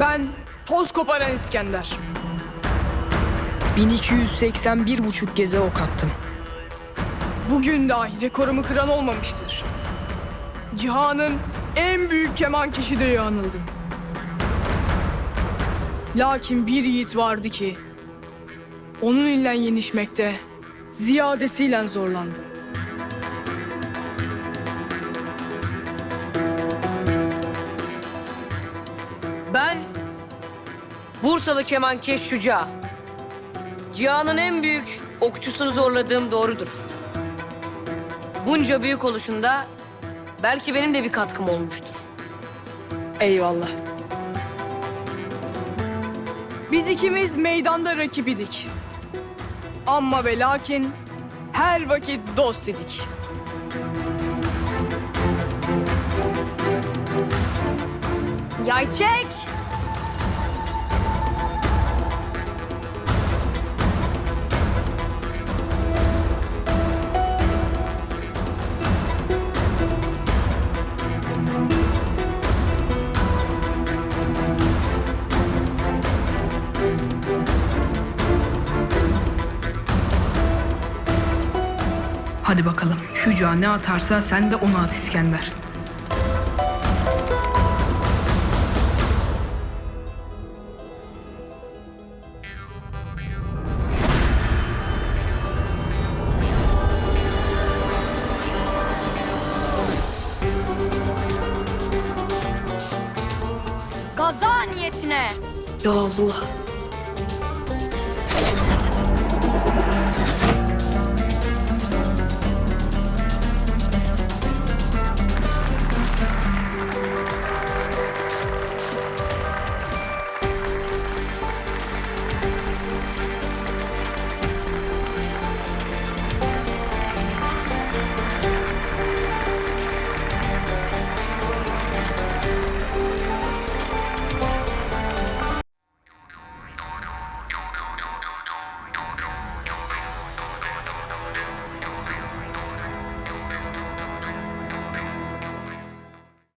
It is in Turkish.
Ben toz koparan İskender. 1281 buçuk geze ok attım. Bugün dahi rekorumu kıran olmamıştır. Cihan'ın en büyük kemankeşi diye anıldım. Lakin bir yiğit vardı ki onun ile yenişmekte ziyadesiyle zorlandım. Ben Bursalı kemankeş Şuca. Cihan'ın en büyük okçusunu zorladığım doğrudur. Bunca büyük oluşunda belki benim de bir katkım olmuştur. Eyvallah. Biz ikimiz meydanda rakibidik. Amma ve lakin her vakit dost idik. Yay çek! Hadi bakalım. Şuca ne atarsa sen de onu at İskender. Niyetine. Ya Allah.